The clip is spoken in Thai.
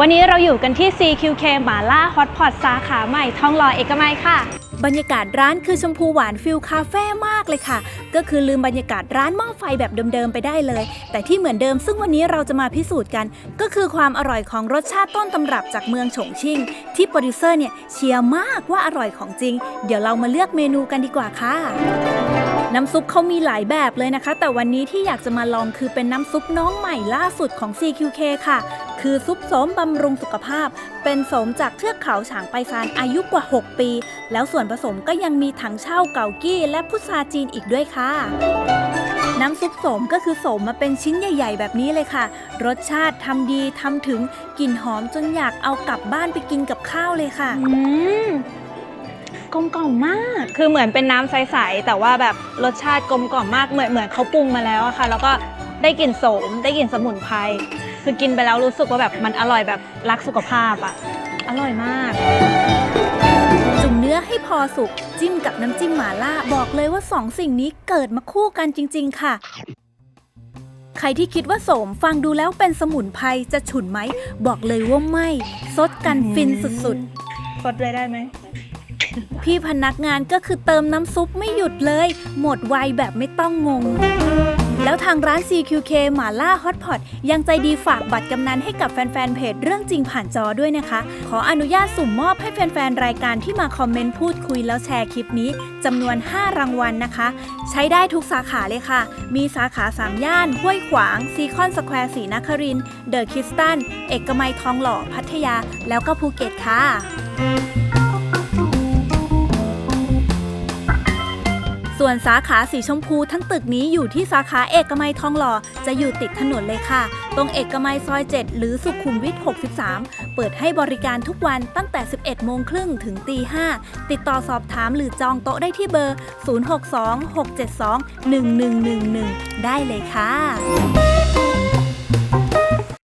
วันนี้เราอยู่กันที่ CQK หมาล่าฮอตพอตสาขาใหม่ทองหล่อเอกมัยค่ะ บรรยากาศร้านคือชมพูหวานฟิลคาเฟ่มากเลยค่ะ ก็คือลืมบรรยากาศร้านหม้อไฟแบบเดิมๆไปได้เลย แต่ที่เหมือนเดิมซึ่งวันนี้เราจะมาพิสูจน์กัน ก็คือความอร่อยของรสชาติต้นตำรับจากเมืองฉงชิ่ง ที่โปรดิวเซอร์เนี่ยเชียร์มากว่าอร่อยของจริง เดี๋ยวเรามาเลือกเมนูกันดีกว่าค่ะน้ำซุปเขามีหลายแบบเลยนะคะ แต่วันนี้ที่อยากจะมาลองคือเป็นน้ำซุปน้องใหม่ล่าสุดของ CQK ค่ะ คือซุปโสมบำรุงสุขภาพ เป็นโสมจากเทือกเขาฉางไปซานอายุกว่า 6 ปี แล้วส่วนผสมก็ยังมีถังเช่าเกากี้ และพุทราจีนอีกด้วยค่ะน้ำซุปโสมก็คือโสมมาเป็นชิ้นใหญ่ ๆ แบบนี้เลยค่ะ รสชาติทำดีทำถึงกลิ่นหอมจนอยากเอากลับบ้านไปกินกับข้าวเลยค่ะอืมกลมกล่อมมาก คือเหมือนเป็นน้ำใส ๆ แต่ว่าแบบรสชาติกลมกล่อมมาก เหมือนเหมือนเขาปรุงมาแล้วอะค่ะ แล้วก็ ได้กลิ่นโสม ได้กลิ่นสมุนไพรคือกินไปแล้วรู้สึกว่าแบบมันอร่อยแบบรักสุขภาพอะอร่อยมาก จุ่มเนื้อให้พอสุก จิ้มกับน้ำจิ้มหม่าล่าบอกเลยว่าสองสิ่งนี้เกิดมาคู่กันจริง ๆ ค่ะ ใครที่คิดว่าโสมฟังดูแล้วเป็นสมุนไพรจะฉุนไหม บอกเลยว่าไม่ซดกันฟินสุดสดเลยได้ไหมๆพี่พนักงานก็คือเติมน้ำซุปไม่หยุดเลย หมดไวแบบไม่ต้องงงแล้ว ทางร้าน CQK หมาล่าฮอตพอตยังใจดีฝากบัตรกำนันให้กับแฟนๆเพจเรื่องจริงผ่านจอด้วยนะคะ ขออนุญาตสุ่มมอบให้แฟนๆรายการที่มาคอมเมนต์พูดคุยแล้วแชร์คลิปนี้จำนวน 5 รางวัลนะคะ ใช้ได้ทุกสาขาเลยค่ะ มีสาขา3ย่าน ห้วยขวาง ซีคอนสแควร์ศรีนครินเดอะคิสตัน เอกมัยทองหล่อพัทยา แล้วก็ภูเก็ตค่ะ ส่วนสาขาสีชมพูทั้งตึกนี้อยู่ที่สาขาเอกมัยทองหล่อจะอยู่ติดถนนเลยค่ะ ตรงเอกมัยซอย 7 หรือสุขุมวิท 63 เปิดให้บริการทุกวันตั้งแต่ 11 โมงครึ่งถึงตี 5 ติดต่อสอบถามหรือจองโต๊ะได้ที่เบอร์ 062 672 1111 ได้เลยค่ะ